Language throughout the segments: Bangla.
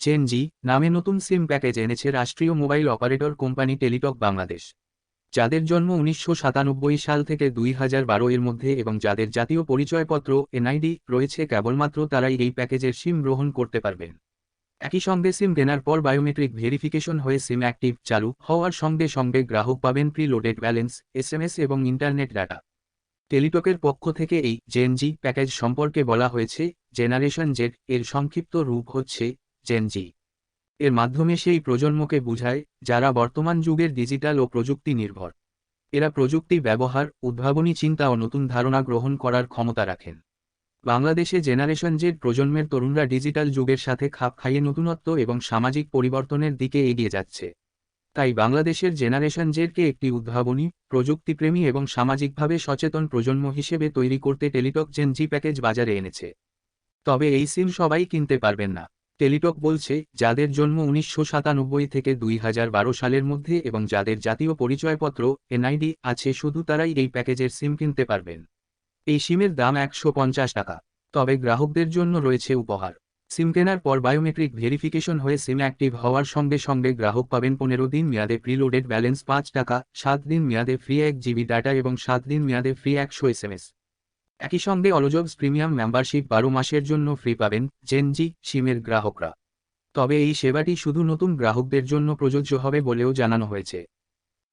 চেন জি নামে নতুন সিম প্যাকেজ এনেছে রাষ্ট্রীয় mobile operator company Teletalk Bangladesh, যাদের জন্ম উনিশশো সাতানব্বই সাল থেকে দুই হাজার বারো এর মধ্যে এবং যাদের জাতীয় পরিচয়পত্র, এনআইডি রয়েছে কেবলমাত্র তারাই এই প্যাকেজের সিম গ্রহণ করতে পারবেন। একই সঙ্গে সিম কেনার পর বায়োমেট্রিক ভেরিফিকেশন হয়ে সিম অ্যাক্টিভ চালু হওয়ার সঙ্গে সঙ্গে গ্রাহক পাবেন প্রি লোডেড ব্যালেন্স, এসএমএস এবং ইন্টারনেট ডাটা। টেলিটকের পক্ষ থেকে এই জেনজি প্যাকেজ সম্পর্কে বলা হয়েছে, জেনারেশন জেড এর সংক্ষিপ্ত রূপ হচ্ছে জেনজি এর মাধ্যমে সেই প্রজন্মকে বুঝায় যারা বর্তমান যুগের ডিজিটাল ও প্রযুক্তি নির্ভর। এরা প্রযুক্তি ব্যবহার, উদ্ভাবনী চিন্তা ও নতুন ধারণা গ্রহণ করার ক্ষমতা রাখেন। বাংলাদেশে জেনারেশন জেড প্রজন্মের তরুণরা ডিজিটাল যুগের সাথে খাপ খাইয়ে নতুনত্ব এবং সামাজিক পরিবর্তনের দিকে এগিয়ে যাচ্ছে। তাই বাংলাদেশের জেনারেশন জেডকে একটি উদ্ভাবনী, প্রযুক্তিপ্রেমী এবং সামাজিকভাবে সচেতন প্রজন্ম হিসেবে তৈরি করতে টেলিটক জেন জি প্যাকেজ বাজারে এনেছে। তবে এই সিম সবাই কিনতে পারবেন না। টেলিটক বলছে, যাদের জন্ম উনিশশো সাতানব্বই থেকে দুই হাজার বারো সালের মধ্যে এবং যাদের জাতীয় পরিচয়পত্র, এনআইডি, আছে শুধু তারাই এই প্যাকেজের সিম কিনতে পারবেন। এই সিমের দাম একশো পঞ্চাশ টাকা। তবে গ্রাহকদের জন্য রয়েছে উপহার। সিম কেনার পর বায়োমেট্রিক ভেরিফিকেশন হয়ে সিম অ্যাক্টিভ হওয়ার সঙ্গে সঙ্গে গ্রাহক পাবেন পনেরো দিন মেয়াদে প্রিলোডেড ব্যালেন্স পাঁচ টাকা, সাত দিন মেয়াদে ফ্রি এক জিবি ডাটা এবং সাত দিন মেয়াদে ফ্রি একশো এসএমএস একই সঙ্গে অলজবস প্রিমিয়াম মেম্বারশিপ বারো মাসের জন্য ফ্রি পাবেন জেনজি সিমের গ্রাহকরা। তবে এই সেবাটি শুধু নতুন গ্রাহকদের জন্য প্রযোজ্য হবে বলেও জানানো হয়েছে।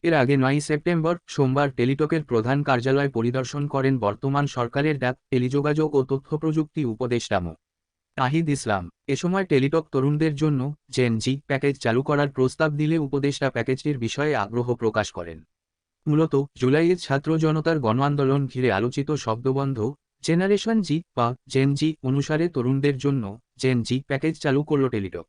এর আগে নয় সেপ্টেম্বর সোমবার টেলিটকের প্রধান কার্যালয় পরিদর্শন করেন বর্তমান সরকারের ডাক, টেলিযোগাযোগ ও তথ্য প্রযুক্তি উপদেষ্টা মো। নাহিদ ইসলাম। এ সময় টেলিটক তরুণদের জন্য জেনজি প্যাকেজ চালু করার প্রস্তাব দিলে উপদেষ্টা প্যাকেজটির বিষয়ে আগ্রহ প্রকাশ করেন। মূলত জুলাইয়ের ছাত্র জনতার গণ আন্দোলন ঘিরে আলোচিত শব্দবন্ধ জেনারেশন জি বা জেনজি অনুসারে তরুণদের জন্য জেনজি প্যাকেজ চালু করল টেলিটক।